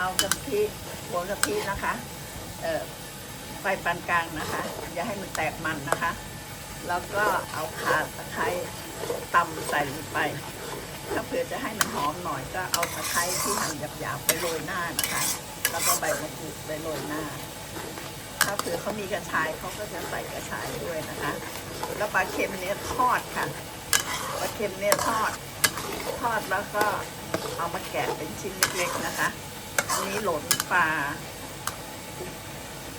เอากะทิหัวกะทินะคะ เอ่อไฟปานกลางนะคะ อย่าให้มันแตกมันนะคะ แล้วก็เอาขาตะไคร้ตำใส่ลงไป ถ้าเผื่อจะให้มันหอมหน่อยก็เอาตะไคร้ที่หั่นหยาบๆไปโรยหน้านะคะ แล้วก็ใบมะกรูดไปโรยหน้า ถ้าเผื่อเขามีกระชายเขาก็จะใส่กระชายด้วยนะคะ แล้วปลาเค็มเนี่ยทอดค่ะ ปลาเค็มเนี่ยทอด ทอดแล้วก็เอามาแกะเป็นชิ้นเล็กๆนะคะ อันนี้หลนปลา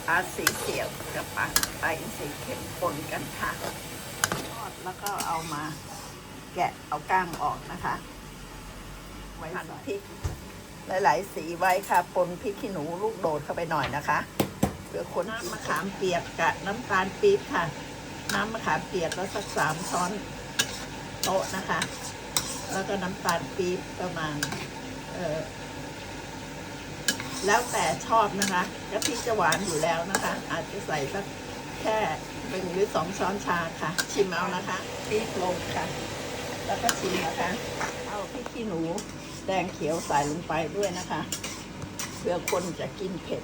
ปลาสีเขียวกับปลาปลาอินทรีเค็มปนกันค่ะทอดแล้วก็เอามาแกะเอาก้างออกนะคะ ไว้หั่นพริกหลาย ๆ สีไว้ค่ะปนพริกขี้หนูลูกโดดเข้าไปหน่อยนะคะเพื่อคนน้ำมะขามเปียกกับน้ำตาลปี๊บค่ะ น้ำมะขามเปียกแล้วสักสามช้อนโต๊ะนะคะ แล้วก็น้ำตาลปี๊บประมาณเอ่อ แล้วแต่ชอบนะคะกะทิจะหวานอยู่แล้วนะคะ อาจจะใส่สักแค่หนึ่งหรือสองช้อนชาค่ะ ชิมเอานะคะปี๊บลงค่ะ แล้วก็ชิมนะคะ เอาพริกขี้หนูแดงเขียวใส่ลงไปด้วยนะคะเพื่อคนจะกินเผ็ด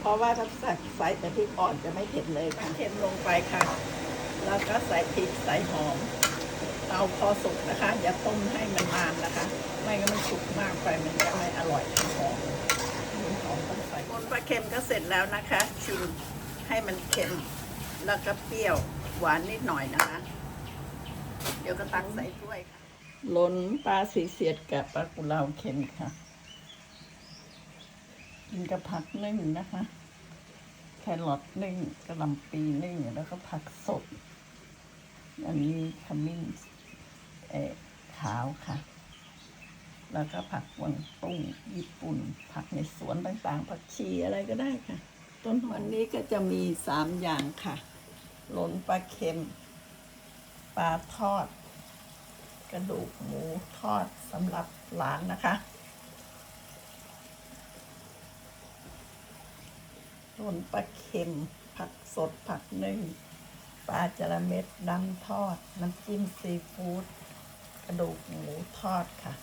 เพราะว่าถ้าใส่ใส่แต่พริกอ่อนจะไม่เผ็ดเลยค่ะเค็มลงไปค่ะ แล้วก็ใส่พริกใส่หอมเอาพอสุกนะคะ อย่าต้มให้มันนานนะคะ ไม่งั้นมันสุกมากไปมันจะไม่อร่อยหอมหอมต้องใส่คน ปลาเค็มก็เสร็จแล้วนะคะ ชิมให้มันเค็ม แล้วก็เปรี้ยวหวานนิดหน่อยนะคะ เดี๋ยวก็ตักใส่ถ้วยค่ะล้นปลาสีเสียดกับปลากุเลาเค็มค่ะ กินกับผักนึ่งนะคะ แครอทนึ่งกระหลำปีนึ่งแล้วก็ผักสด อันนี้ขมิ้นเอ่อขาวค่ะ แล้วก็ผักกวางตุ้งญี่ปุ่น ผักในสวนต่างๆ ผักชีอะไรก็ได้ค่ะ ต้นหอมวันนี้ก็จะมีสามอย่างค่ะ หลนปลาเค็ม ปลาทอด กระดูกหมูทอดสำหรับหลานนะคะหลนปลาเค็ม ผักสดผักนึ่งปลาจระเม็ดดำทอด น้ำจิ้มซีฟู้ดกระดูกหมูทอดค่ะ